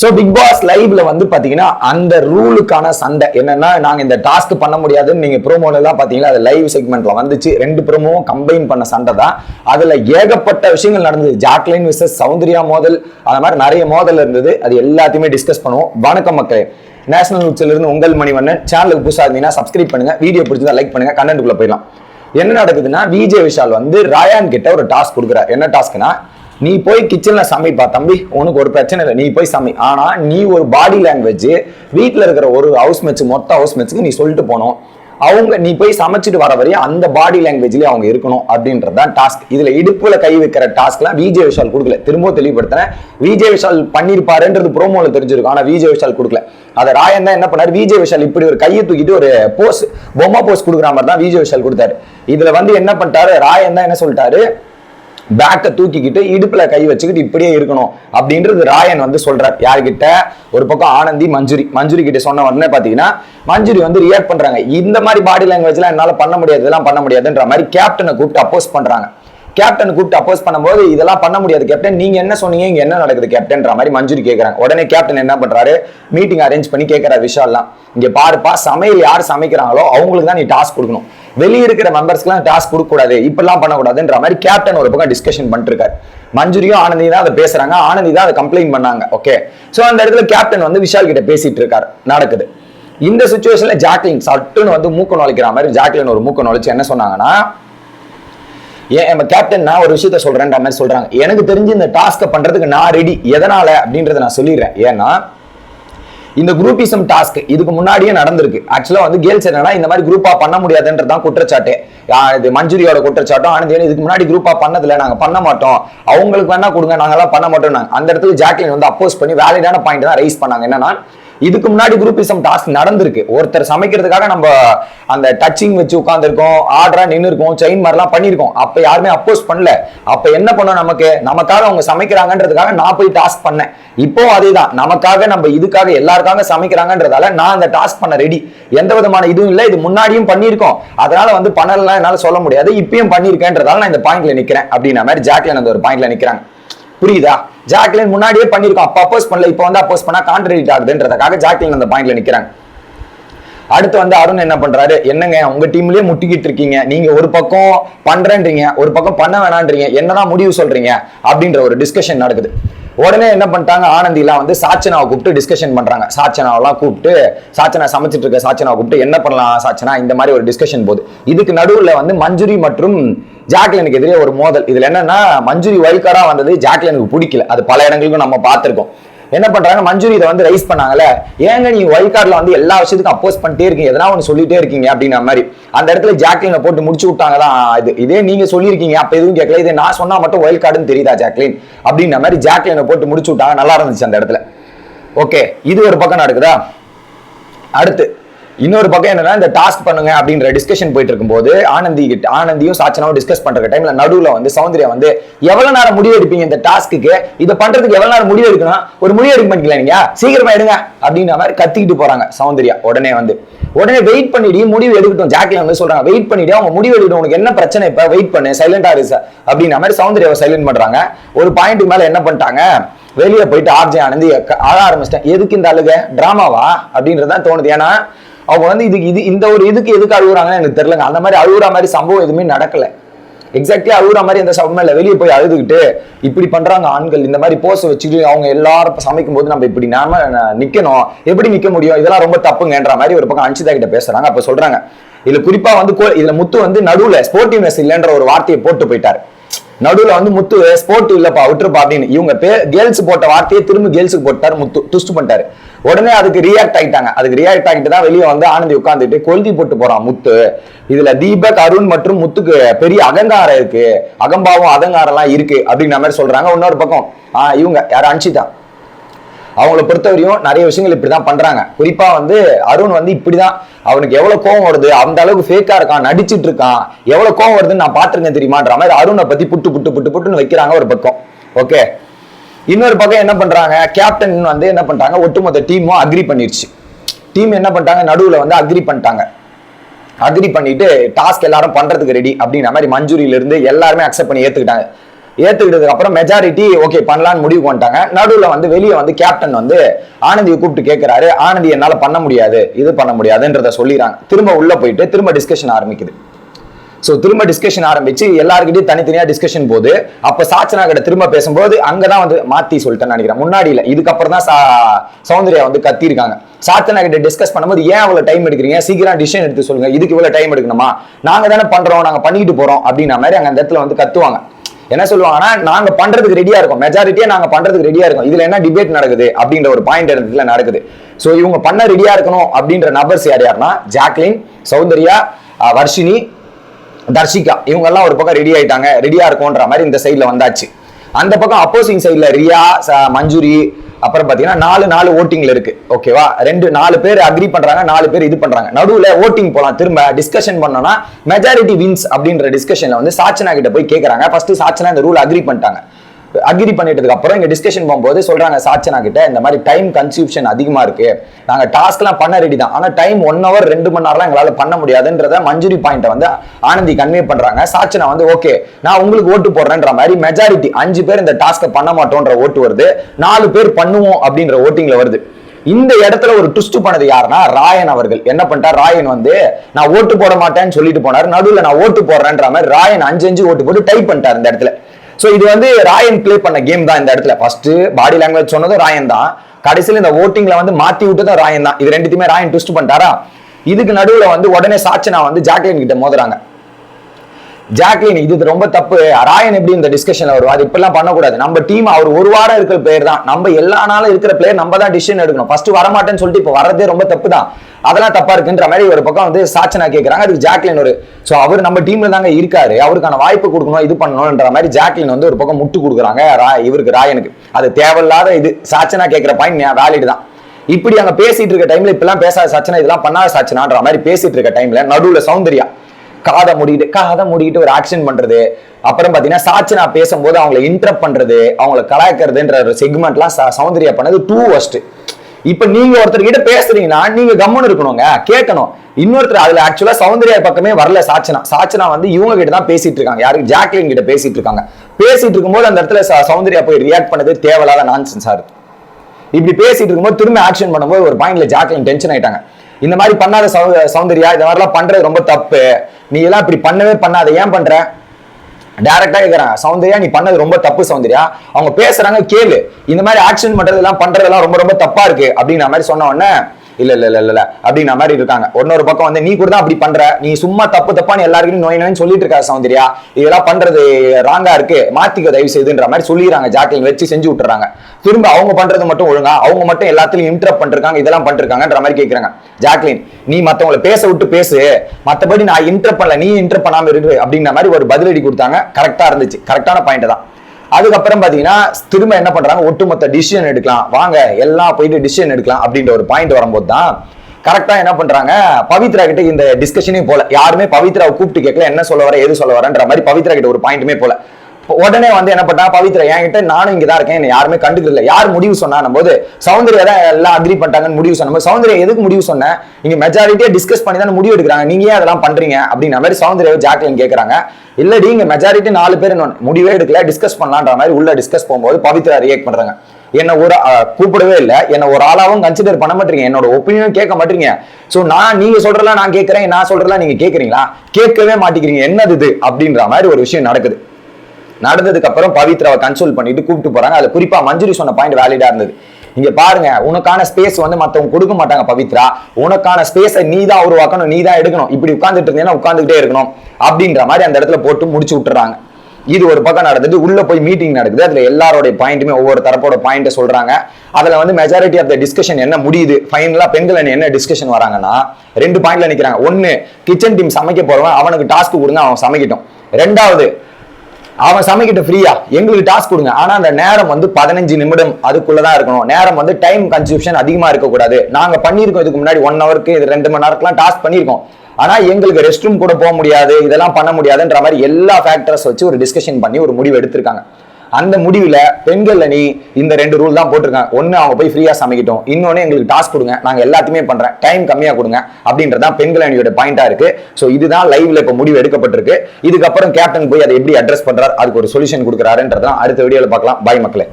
So big pass லைவ்ல வந்து பாத்தீங்கன்னா அந்த ரூலுக்கான சண்டை. என்னன்னா நாங்க இந்த டாஸ்க் பண்ண முடியாதுன்னு நீங்க ப்ரோமோல எல்லாம் அது லைவ் செக்மெண்ட்ல வந்துச்சு. ரெண்டு ப்ரோமோவும் கம்பைன் பண்ண சண்டை தான். அதுல ஏகப்பட்ட விஷயங்கள் நடந்தது. ஜாக்லைன் விசஸ் சௌந்தர்யா மோதல் அந்த மாதிரி நிறைய மோதல் இருந்தது. அது எல்லாத்தையுமே டிஸ்கஸ் பண்ணுவோம். வணக்கம் மக்களே. நேஷனல் நியூஸ்ல இருந்து உங்கள் மணிவண்ணன். சேனலுக்கு புதுசாக இருந்தீங்கன்னா சப்ஸ்கிரைப் பண்ணுங்க. வீடியோ பிடிச்சதா லைக் பண்ணுங்க. கண்டென்ட்டுக்குள்ள போயிடலாம். என்ன நடக்குதுன்னா விஜய் விஷால் வந்து ராயான் கிட்ட ஒரு டாஸ்க் கொடுக்குறார். என்ன டாஸ்க்னா நீ போய் கிச்சனில் சமைப்பா தம்பி. உனக்கு ஒரு பிரச்சனை இல்லை. நீ போய் சமை. ஆனால் நீ ஒரு பாடி லாங்குவேஜ் வீட்டில் இருக்கிற ஒரு ஹவுஸ் மேட்ச் மொத்த ஹவுஸ் மேட்ச்சுக்கு நீ சொல்லிட்டு போனோம் அவங்க நீ போய் சமைச்சிட்டு வர வரையும் அந்த பாடி லாங்குவேஜ்லயே அவங்க இருக்கணும் அப்படின்றது தான் டாஸ்க் இதுல இடுப்புல கை வைக்கிற டாஸ்க்லாம் விஜய் விஷால் கொடுக்கல. திரும்ப தெளிவுபடுத்தினேன் விஜய் விஷால் பண்ணிருப்பாருன்றது ப்ரோமோல தெரிஞ்சிருக்கும். ஆனா விஜய் விஷால் கொடுக்கல. அதை ராயன் தான் என்ன பண்ணாரு? விஜய் விஷால் இப்படி ஒரு கையை தூக்கிட்டு ஒரு போஸ் பொம்மை போஸ் கொடுக்குற மாதிரி தான் விஜய் விஷால் கொடுத்தாரு. இதுல வந்து என்ன பண்ணிட்டாரு? ராயன் தான் என்ன சொல்லிட்டாரு? பேக்கை தூக்கிக்கிட்டு இடுப்புல கை வச்சுக்கிட்டு இப்படியே இருக்கணும் அப்படின்றது ராயன் வந்து சொல்றார். யார்கிட்ட? ஒரு பக்கம் ஆனந்தி மஞ்சுரி. மஞ்சுரி கிட்ட சொன்ன உடனே பாத்தீங்கன்னா மஞ்சுரி வந்து ரியாக்ட் பண்றாங்க. இந்த மாதிரி பாடி லாங்குவேஜ்லாம் என்னால பண்ண முடியாது இதெல்லாம் பண்ண முடியாதுன்ற மாதிரி கேப்டனை கூப்பிட்டு அப்போஸ் பண்றாங்க. கேப்டன் கூப்பிட்டு அப்போஸ் பண்ணும்போது இதெல்லாம் பண்ண முடியாது கேப்டன் நீங்க என்ன சொன்னீங்க இங்க என்ன நடக்குது கேப்டன்ற மாதிரி மஞ்சுரி கேட்கறாங்க உடனே கேப்டன் என்ன பண்றாரு? மீட்டிங் அரேஞ்ச் பண்ணி கேட்கிறாரு விஷால்லாம். இங்க பாருப்பா சமையல் யார் சமைக்கிறாங்களோ அவங்களுக்கு தான் நீ டாஸ்க் கொடுக்கணும். வெளியே இருக்கிற மெம்பர்ஸ்க்குலாம் டாஸ்க் கொடுக்க கூடாது பண்ணக்கூடாதுன்ற மாதிரி கேப்டன் ஒரு பக்கம் டிஸ்கஷன் பண்ணிருக்காரு மஞ்சுரியும் ஆனந்தி தான் அதை பேசுறாங்க. ஆனந்தி தான் அதை கம்ப்ளைண்ட் பண்ணாங்க. ஓகே ஸோ அந்த இடத்துல கேப்டன் வந்து விஷால் கிட்ட பேசிட்டு இருக்காரு நடக்குது. இந்த சுச்சுவேஷன்ல ஜாக்லின் சட்டுன்னு வந்து மூக்க நுழைக்கிற மாதிரி ஜாக்லின் ஒரு மூக்க நுழைச்சு என்ன சொன்னாங்கன்னா ஏன் நம்ம கேப்டன் நான் ஒரு விஷயத்த சொல்றேன்ற மாதிரி சொல்றாங்க. எனக்கு தெரிஞ்சு இந்த டாஸ்க்கை பண்றதுக்கு நான் ரெடி எதனால? அப்படின்றத நான் சொல்லிடுறேன். ஏன்னா இந்த குரூப்பிசம் டாஸ்க் இதுக்கு முன்னாடியே நடந்திருக்கு. ஆக்சுவலா வந்து கேர்ள்ஸ் என்னன்னா இந்த மாதிரி குரூப்பா பண்ண முடியாதுன்றதான் குற்றச்சாட்டு. இது மஞ்சுரியோட குற்றச்சாட்டும் ஆனந்தி இதுக்கு முன்னாடி குரூப்பா பண்ணதில்ல நாங்க பண்ண மாட்டோம். அவங்களுக்கு வேணா கொடுங்க நாங்கெல்லாம் பண்ண மாட்டோம் அந்த இடத்துல ஜாக்லின் வந்து அப்போஸ் பண்ணி வேலிடான பாயிண்ட் தான் ரைஸ் பண்ணாங்க. என்னன்னா இதுக்கு முன்னாடி குரூப்பிசம் டாஸ்க் நடந்திருக்கு. ஒருத்தர் சமைக்கிறதுக்காக நம்ம அந்த டச்சிங் வச்சு உட்காந்துருக்கோம் ஆர்டரா நின்று இருக்கோம் செயின் மாதிரிலாம் பண்ணியிருக்கோம் அப்ப யாருமே அப்போஸ் பண்ணல. அப்ப என்ன பண்ணோம் நமக்கு? நமக்காக அவங்க சமைக்கிறாங்கன்றதுக்காக நான் போய் டாஸ்க் பண்ணேன். இப்போ அதேதான். நமக்காக நம்ம இதுக்காக எல்லாருக்காக சமைக்கிறாங்கன்றதால நான் அந்த டாஸ்க் பண்ண ரெடி எந்த விதமான இதுவும் இல்லை. இது முன்னாடியும் பண்ணியிருக்கோம். அதனால வந்து பண்ணலாம் என்னால சொல்ல முடியாது. இப்பயும் பண்ணியிருக்கேன்றதால நான் இந்த பாயிண்ட்ல நிக்கிறேன். அப்படின்ற மாதிரி ஜாக்லின் அந்த ஒரு பாயிண்ட்ல நிக்கிறாங்க. புரியுதா? ஜாக்லின் முன்னாடியே பண்ணியிருக்கோம் அப்ப அப்போஸ் பண்ணல இப்போ வந்து அப்போஸ் பண்ணா கான்ட்ரடிக்ட் ஆகுதுன்றதுக்காக ஜாக்லின் அந்த பாயிண்ட்ல நிக்கிறாங்க. அடுத்து வந்து அருண் என்ன பண்றாரு? என்னங்க உங்க டீம்லயே முட்டிக்கிட்டு இருக்கீங்க. நீங்க ஒரு பக்கம் பண்றேன்றீங்க ஒரு பக்கம் பண்ண வேணான்றீங்க. என்னதான் முடிவு சொல்றீங்க? அப்படின்ற ஒரு டிஸ்கஷன் நடக்குது. உடனே என்ன பண்ணிட்டாங்க? ஆனந்திலாம் வந்து சாச்சனாவை கூப்பிட்டு டிஸ்கஷன் பண்றாங்க. சாச்சனாவெல்லாம் கூப்பிட்டு சாச்சனா சமைச்சிட்டு இருக்க சாச்சனாவை கூப்பிட்டு என்ன பண்ணலாம் சாச்சனா? இந்த மாதிரி ஒரு டிஸ்கஷன் போகுது இதுக்கு நடுவில் வந்து மஞ்சுரி மற்றும் ஜாக்லினுக்கு எதிரே ஒரு மோதல். இதுல என்னன்னா மஞ்சுரி வைல்காரா வந்தது ஜாக்லினுக்கு பிடிக்கல. அது பல இடங்களுக்கும் நம்ம பார்த்திருக்கோம். என்ன பண்றாங்க? மஞ்சுரி இதை வந்து ரைஸ் பண்ணாங்கல்ல? ஏங்க நீங்க ஒயிட் கார்டில் வந்து எல்லா விஷயத்துக்கும் அப்போஸ் பண்ணிட்டே இருக்கீங்க? எதனா ஒன்று சொல்லிட்டே இருக்கீங்க அப்படின்ன மாதிரி. அந்த இடத்துல ஜாக்லினை போட்டு முடிச்சு விட்டாங்க தான் இது இதே நீங்க சொல்லியிருக்கீங்க. அப்போ எதுவும் கேட்கல. இதே நான் சொன்னா மட்டும் ஒயிட் கார்டுன்னு தெரியுதா ஜாக்லின்? அப்படின்ற மாதிரி ஜாக்லினை போட்டு முடிச்சு விட்டாங்க. நல்லா இருந்துச்சு அந்த இடத்துல. ஓகே இது ஒரு பக்கம் நடக்குதா? அடுத்து. இன்னொரு பக்கம் என்னன்னா இந்த டாஸ்க் பண்ணுங்க அப்படின்ற டிஸ்கஷன் போயிட்டு இருக்கும்போது ஆனந்தி கிட்ட ஆனந்தியும் சாச்சனாவும் டிஸ்கஸ் பண்ற டைம்ல நடுவுல வந்து சௌந்தர்யா வந்து எவ்வளவு நேரம் முடிவு எடுப்பீங்க இந்த டாஸ்க்கு இதை பண்றதுக்கு எவ்வளவு நேரம் முடிவு எடுக்கணும்? ஒரு முடிவு எடுக்க மாட்டீங்களா நீங்க? சீக்கிரமா எடுங்க. அப்படின்ற மாதிரி கத்திக்கிட்டு போறாங்க சௌந்தர்யா உடனே வந்து. உடனே வெயிட் பண்ணிடி முடிவு எடுக்கட்டும். ஜாக்லின் வந்து சொல்றாங்க வெயிட் பண்ணிட்டு அவங்க முடிவு எடுக்கட்டும். உனக்கு என்ன பிரச்சனை இப்ப? வெயிட் பண்ணு. சைலண்டா இரு அப்படின்ற மாதிரி சௌந்தர்யாவை சைலண்ட் பண்றாங்க. ஒரு பாயிண்ட் மேல என்ன பண்ணிட்டாங்க? வெளியே போயிட்டு ஆர்ஜே ஆனந்தி க- அழ ஆரம்பிச்சிட்டேன் எதுக்கு இந்த அழுக டிராமாவா அப்படின்றதான் தோணுது. ஏன்னா அவங்க வந்து இதுக்கு இது இந்த ஒரு இதுக்கு எதுக்கு அழுகுறாங்கன்னு எனக்கு தெரியலங்க. அந்த மாதிரி அழுகுற மாதிரி சம்பவம் எதுவுமே நடக்கல. எக்ஸாக்ட்லி அழுகுற மாதிரி அந்த சம்பவம் இல்லை வெளியே போய் அழுதுகிட்டு இப்படி பண்றாங்க ஆண்கள் இந்த மாதிரி போஸ் வச்சுட்டு அவங்க எல்லாரும் சமைக்கும் போது நம்ம இப்படி நாம நிக்கணும். எப்படி நிக்க முடியும்? இதெல்லாம் ரொம்ப தப்புங்கன்ற மாதிரி ஒரு பக்கம் அன்சிதா கிட்ட பேசுறாங்க. அப்ப சொல்றாங்க. இதுல குறிப்பா வந்து கோ- இதுல முத்து வந்து நடுவுல ஸ்போர்ட்டிவ்னஸ் இல்லைன்ற ஒரு வார்த்தையை போட்டு போயிட்டாரு. நடுவுல வந்து முத்து ஸ்போர்ட் இல்லப்பா விட்டுருப்பா அப்படின்னு. இவங்க பே கேர்ள்ஸ் போட்ட வார்த்தையை திரும்ப கேர்ள்ஸுக்கு போட்டார் முத்து. டுஸ்ட் பண்ணிட்டாரு. உடனே அதுக்கு ரியாக்ட் ஆகிட்டாங்க அதுக்கு ரியாக்ட் ஆகிட்டு தான் வெளியே வந்து ஆனந்தி உட்காந்துட்டு கொல்தி போட்டு போறான் முத்து. இதுல தீபக் அருண் மற்றும் முத்துக்கு பெரிய அகங்காரம் இருக்கு. அகம்பாவம் அகங்காரம் எல்லாம் இருக்கு அப்படிங்கிற மாதிரி சொல்றாங்க. இன்னொரு பக்கம் ஆஹ் இவங்க யாரும் அன்ஷிதா? அவங்கள பொறுத்தவரையும் நிறைய விஷயங்கள் இப்படிதான் பண்றாங்க. குறிப்பா வந்து அருண் வந்து இப்படிதான். அவனுக்கு எவ்வளவு கோவம் வருது? அந்த அளவுக்கு ஃபேக்கா இருக்கான் நடிச்சிட்டு இருக்கான். எவ்வளவு கோவம் வருதுன்னு நான் பாத்துருக்கேன் தெரியுமான்ற மாதிரி அருணை பத்தி புட்டு புட்டு புட்டு புட்டுன்னு வைக்கிறாங்க ஒரு பக்கம். ஓகே இன்னொரு பக்கம் என்ன பண்றாங்க? கேப்டன் வந்து என்ன பண்றாங்க? ஒட்டுமொத்த டீமும் அக்ரி பண்ணிருச்சு. டீம் என்ன பண்ணிட்டாங்க? நடுவுல வந்து அக்ரி பண்ணிட்டாங்க. அக்ரி பண்ணிட்டு டாஸ்க் எல்லாரும் பண்றதுக்கு ரெடி அப்படின்ற மாதிரி மஞ்சூரியில இருந்து எல்லாருமே அக்செப்ட் பண்ணி ஏத்துக்கிட்டாங்க. ஏத்துக்கிட்டதுக்கு அப்புறம் மெஜாரிட்டி ஓகே பண்ணலாம்னு முடிவு பண்ணிட்டாங்க நடுவில் வந்து வெளியே வந்து கேப்டன் வந்து ஆனந்தியை கூப்பிட்டு கேட்கிறாரு ஆனந்தி என்னால் பண்ண முடியாது இது பண்ண முடியாதுன்றத சொல்லிடுறாங்க. திரும்ப உள்ள போயிட்டு திரும்ப டிஸ்கஷன் ஆரம்பிக்குது. ஸோ திரும்ப டிஸ்கஷன் ஆரம்பிச்சு எல்லாருக்கிட்டையும் தனித்தனியாக டிஸ்கஷன் போது அப்போ சாச்சனா கிட்ட திரும்ப பேசும்போது அங்கதான் வந்து மாற்றி சொல்லிட்டேன்னு நினைக்கிறேன். முன்னாடி இல்லை இதுக்கப்புறம் தான் சா- சௌந்தர்யா வந்து கத்திருக்காங்க. சாத்தனா கிட்ட டிஸ்கஸ் பண்ணும்போது ஏன் அவ்வளோ டைம் எடுக்கிறீங்க? சீக்கிரம் டிசிஷன் எடுத்து சொல்லுங்க. இதுக்கு இவ்வளோ டைம் எடுக்கணுமா? நாங்கள் தானே பண்ணுறோம் நாங்கள் பண்ணிக்கிட்டு போகிறோம் அப்படின்ற மாதிரி அங்கே அந்த இடத்துல வந்து கத்துவாங்க. என்ன சொல்லுவாங்கன்னா நாங்க பண்றதுக்கு ரெடியா இருக்கோம். மெஜாரிட்டியா நாங்க பண்றதுக்கு ரெடியா இருக்கோம். இதுல என்ன டிபேட் நடக்குது அப்படின்ற ஒரு பாயிண்ட் இடத்துல நடக்குது. சோ இவங்க பண்ண ரெடியா இருக்கணும் அப்படின்ற நபர்ஸ் யார் யாருன்னா ஜாக்லின் சௌந்தர்யா வர்ஷினி தர்ஷிகா. இவங்க எல்லாம் ஒரு பக்கம் ரெடி ஆயிட்டாங்க. ரெடியா இருக்கும்ன்ற மாதிரி இந்த சைட்ல வந்தாச்சு. அந்த பக்கம் அப்போசிங் சைட்ல ரியா மஞ்சுரி அப்புறம் பாத்தீங்கன்னா நாலு நாலு ஓட்டிங்ல இருக்கு. ஓகேவா ரெண்டு நாலு பேர் அக்ரி பண்றாங்க நாலு பேர் இது பண்றாங்க. நடுவுல ஓட்டிங் போலாம். திரும்ப டிஸ்கஷன் பண்ணோம்னா மெஜாரிட்டி வின்ஸ் அப்படின்ற டிஸ்கஷன்ல வந்து சாச்சனா கிட்ட போய் கேக்குறாங்க. ஃபர்ஸ்ட் சாச்சனா இந்த ரூல் அக்ரி பண்ணிட்டாங்க. அக்ரி பண்ணிட்டதுக்கு அப்புறம் இங்க டிஸ்கஷன் போகும்போது சொல்றாங்க சாச்சனா கிட்ட இந்த மாதிரி டைம் கன்சியூப்ஷன் அதிகமா இருக்கு. நாங்க டாஸ்க்லாம் பண்ண ரெடி தான். ஆனா டைம் ஒன் ஹவர் ரெண்டு மணி நேரம்லாம் எங்களால பண்ண முடியாதுன்றத மஞ்சுரி பாயிண்ட வந்து ஆனந்தி கன்வே பண்றாங்க. சாச்சனா வந்து ஓகே நான் உங்களுக்கு ஓட்டு போடுறேன்ற மாதிரி மெஜாரிட்டி அஞ்சு பேர் இந்த டாஸ்க்கை பண்ண மாட்டோம்ன்ற ஓட்டு வருது. நாலு பேர் பண்ணுவோம் அப்படின்ற ஓட்டிங்ல வருது. இந்த இடத்துல ஒரு ட்விஸ்ட் பண்ணது யாருன்னா ராயன் அவர்கள். என்ன பண்ணிட்டார்? ராயன் வந்து நான் ஓட்டு போட மாட்டேன்னு சொல்லிட்டு போனார். நடுவில் நான் ஓட்டு போடுறேன்ற மாதிரி ராயன் அஞ்சு அஞ்சு ஓட்டு போட்டு டைப் பண்ணிட்டார் இந்த இடத்துல. சோ இது வந்து ராயன் ப்ளே பண்ண கேம் தான் இந்த இடத்துல. ஃபர்ஸ்ட் பாடி லாங்குவேஜ் சொன்னதும் ராயன் தான். கடைசியில் இந்த ஓட்டிங்ல வந்து மாத்தி விட்டதும் ராயன் தான். இது ரெண்டுத்தையுமே ராயன் ட்விஸ்ட் பண்ணிட்டாரா? இதுக்கு நடுவுல வந்து உடனே சாச்சனா வந்து ஜாக்லின் கிட்ட மோதுறாங்க. ஜாக்லின் இது ரொம்ப தப்பு. ராயன் எப்படி இந்த டிஸ்கஷன்ல அது இப்பெல்லாம் பண்ணக்கூடாது. நம்ம டீம் அவர் ஒரு வாரம் இருக்கிற பிளேயர் தான். நம்ம எல்லா நாளும் இருக்கிற பிளேயர் நம்ம தான் டிசிஷன் எடுக்கணும். ஃபர்ஸ்ட் வரமாட்டேன்னு சொல்லிட்டு இப்போ வரதே ரொம்ப தப்பு தான். அதெல்லாம் தப்பா இருக்குன்ற மாதிரி ஒரு பக்கம் வந்து சாச்சனா கேட்கறாங்க அதுக்கு ஜாக்லின் ஒரு ஸோ அவர் நம்ம டீம்ல தாங்க இருக்காரு. அவருக்கான வாய்ப்பு கொடுக்கணும் இது பண்ணணும்ன்ற மாதிரி ஜாக்லின் வந்து ஒரு பக்கம் முட்டு கொடுக்குறாங்க. இவருக்கு ராயனுக்கு. அது தேவையில்லாத இது. சாச்சனா கேட்கிற பாயிண்ட் வேலிட் தான். இப்படி அங்க பேசிட்டு இருக்க டைம்ல இப்பெல்லாம் பேசாத சாச்சனா இதெல்லாம் பண்ணாத சாச்சனான்ற மாதிரி பேசிட்டு இருக்க டைம்ல நடுவுல சௌந்தர்யா காதை முடிக்கிட்டு காதை முடிக்கிட்டு ஒரு ஆக்ஷன் பண்றது. அப்புறம் பாத்தீங்கன்னா நான் பேசும்போது அவங்கள இன்டரப்ட் பண்றது அவங்கள கலாய்க்கிறதுன்ற ஒரு செக்மெண்ட்லாம் சௌந்தர்யா பண்ணது டூ ஒஸ்ட் இப்ப நீங்க ஒருத்தர் கிட்ட பேசுறீங்கன்னா நீங்க கம்முன்னு இருக்கணுங்க கேட்கணும். இன்னொருத்தர் அதுல ஆக்சுவலா சௌந்தர்யா பக்கமே வரல சாச்சனா சாச்சனா வந்து இவங்க கிட்ட தான் பேசிட்டு இருக்காங்க. யாருக்கு? ஜாக்லின் கிட்ட பேசிட்டு இருக்காங்க. பேசிட்டு இருக்கும்போது அந்த இடத்துல ச- சௌந்தர்யா போய் ரியாக்ட் பண்ணது தேவையில்லாத நான்சென்ஸா இருக்கு. இப்படி பேசிட்டு இருக்கும்போது திரும்ப ஆக்ஷன் பண்ணும்போது ஒரு பாயிண்ட்ல ஜாக்லின் டென்ஷன் ஆயிட்டாங்க. இந்த மாதிரி பண்ணாத சௌ- சௌந்தர்யா இந்த மாதிரிலாம் பண்றது ரொம்ப தப்பு. நீ எல்லாம் இப்படி பண்ணவே பண்ணாத. ஏன் பண்ற? டைரக்டா கேக்குறேன். சௌந்தர்யா நீ பண்ணது ரொம்ப தப்பு சௌந்தர்யா. அவங்க பேசுறாங்க கேளு. இந்த மாதிரி ஆக்ஷன் பண்றதெல்லாம் பண்றதெல்லாம் ரொம்ப ரொம்ப தப்பா இருக்கு. அப்படிங்கிற மாதிரி சொன்ன உடனே இல்ல இல்ல இல்ல இல்ல, இல்ல அப்படிங்கிற மாதிரி இருக்காங்க. இன்னொரு பக்கம் வந்து நீ கூட தான் அப்படி பண்ற. நீ சும்மா தப்பு தப்பான்னு எல்லாருக்கும் நோய் நோய்னு சொல்லிட்டு இருக்கா சௌந்தர்யா. இதெல்லாம் பண்றது ராங்கா இருக்கு. மாத்திக்க தயவு செய்துன்ற மாதிரி சொல்லிடுறாங்க ஜாக்லின் வச்சு செஞ்சு விட்டுறாங்க. திரும்ப அவங்க பண்றது மட்டும் ஒழுங்கா அவங்க மட்டும் எல்லாத்திலையும் இன்டரப்ட் பண்ணிருக்காங்க இதெல்லாம் பண்ணிருக்காங்கன்ற மாதிரி கேக்குறாங்க. ஜாக்லின் நீ மத்தவங்கள பேச விட்டு பேசு. மத்தபடி நான் இன்டர் பண்ணல நீ இன்டர் பண்ணாம இருக்கு அப்படிங்கிற மாதிரி ஒரு பதிலடி கொடுத்தாங்க. கரெக்டா இருந்துச்சு. கரெக்டான பாயிண்ட் தான். அதுக்கப்புறம் பாத்தீங்கன்னா திரும்ப என்ன பண்றாங்க? ஒட்டுமொத்த டிசிஷன் எடுக்கலாம். வாங்க எல்லாம் போயிட்டு டிசிஷன் எடுக்கலாம் அப்படின்ற ஒரு பாயிண்ட் வரும்போது தான் கரெக்டா என்ன பண்றாங்க? பவித்ரா கிட்ட இந்த டிஸ்கஷனே போல. யாருமே பவித்ராவை கூப்பிட்டு கேட்கல. என்ன சொல்ல வர எது சொல்ல வரன்ற மாதிரி பவித்ரா கிட்ட ஒரு பாயிண்ட்டுமே போல. உடனே வந்து என்ன பண்ணா பவித்ரா என்கிட்ட நானும் இங்க தான் இருக்கேன் என்னை யாருமே கண்டுக்கல. யார் முடிவு சொன்னா போது சௌந்தர்யா தான் எல்லாம் அக்ரி பண்ணிட்டாங்கன்னு முடிவு சொன்னபோது சௌந்தர்யா எதுக்கு முடிவு சொன்னேன் இங்க மெஜாரிட்டியா டிஸ்கஸ் பண்ணி தானே முடிவு எடுக்கிறாங்க. நீங்க ஏன் அதெல்லாம் பண்றீங்க? அப்படின்ற மாதிரி சௌந்தர்யா ஜாக்லின் கேட்கறாங்க இல்லடி இங்க மெஜாரிட்டி நாலு பேர் முடிவே எடுக்கல டிஸ்கஸ் பண்ணலான்ற மாதிரி உள்ள டிஸ்கஸ் போகும்போது பவித்ரா ரியாக்ட் பண்றாங்க. என்ன ஒரு கூப்பிடவே இல்லை. என்ன ஒரு ஆளாவும் கன்சிடர் பண்ண மாட்டீங்க. என்னோட ஒப்பீனியன் கேட்க மாட்டீங்க. ஸோ நான் நீங்க சொல்றதெல்லாம் நான் கேட்கறேன் நான் சொல்றதெல்லாம் நீங்க கேட்கறீங்களா கேட்கவே மாட்டேங்கிறீங்க. என்னது இது? அப்படின்ற மாதிரி ஒரு விஷயம் நடக்குது. நடந்ததுக்கு அப்புறம் பவித்ராவை கன்சோல் பண்ணிட்டு கூப்பிட்டு போறாங்க. அதுல குறிப்பா மஞ்சுரி சொன்ன பாயிண்ட் வேலிடா இருந்தது. இங்க பாருங்க உனக்கான ஸ்பேஸ் வந்து மத்தவங்க கொடுக்க மாட்டாங்க பவித்ரா. உனக்கான ஸ்பேஸை நீ தான் உருவாக்கணும் நீ தான் எடுக்கணும். இப்படி உட்காந்துட்டு இருந்தீங்கன்னா உட்காந்துக்கிட்டே இருக்கணும். அப்படின்ற மாதிரி அந்த இடத்துல போட்டு முடிச்சு விட்டுறாங்க. இது ஒரு பக்கம் நடந்தது உள்ள போய் மீட்டிங் நடக்குது. அதுல எல்லாரோடைய பாயிண்ட்டுமே ஒவ்வொரு தரப்போட பாயிண்ட்டை சொல்றாங்க. அதுல வந்து மெஜாரிட்டி ஆஃப் த டிஸ்கஷன் என்ன முடியுது? ஃபைனலா பெண்கள் என்ன டிஸ்கஷன் வராங்கன்னா ரெண்டு பாயிண்ட்ல நிக்கிறாங்க. ஒன்னு கிச்சன் டீம் சமைக்க போறவன் அவனுக்கு டாஸ்க் கொடுங்க அவன் சமைக்கட்டும். ரெண்டாவது அவன் சமைக்கிட்ட ஃப்ரீயா எங்களுக்கு டாஸ்க் கொடுங்க. ஆனா அந்த நேரம் வந்து பதினஞ்சு நிமிடம் அதுக்குள்ளதான் இருக்கணும். நேரம் வந்து டைம் கன்சூப்ஷன் அதிகமா இருக்கக்கூடாது. நாங்க பண்ணியிருக்கோம் இதுக்கு முன்னாடி ஒன் ஹவருக்கு இது ரெண்டு மணி நேரத்துக்குலாம் டாஸ்க் பண்ணியிருக்கோம். ஆனா எங்களுக்கு ரெஸ்ட் ரூம் கூட போக முடியாது இதெல்லாம் பண்ண முடியாதுன்ற மாதிரி எல்லா ஃபேக்டர்ஸ் வச்சு ஒரு டிஸ்கஷன் பண்ணி ஒரு முடிவு எடுத்திருக்காங்க. அந்த முடிவில் பெண்கள் அணி இந்த ரெண்டு ரூல் தான் போட்டிருக்காங்க ஒன்று அவங்க போய் ஃப்ரீயாக சமைக்கட்டும். இன்னொன்று எங்களுக்கு டாஸ்க் கொடுங்க. நாங்கள் எல்லாத்தையுமே பண்ணுறேன் டைம் கம்மியாக கொடுங்க. அப்படின்றதான் பெண்கள் அணியோட பாயிண்டாக இருக்கு. ஸோ இதுதான் லைவ்ல இப்போ முடிவு எடுக்கப்பட்டிருக்கு. இதுக்கப்புறம் கேப்டன் போய் அதை எப்படி அட்ரஸ் பண்ணுறாரு அதுக்கு ஒரு சொல்யூஷன் கொடுக்குறாருன்றதான் அடுத்த வீடியோவில் பார்க்கலாம். பாய் மக்களே.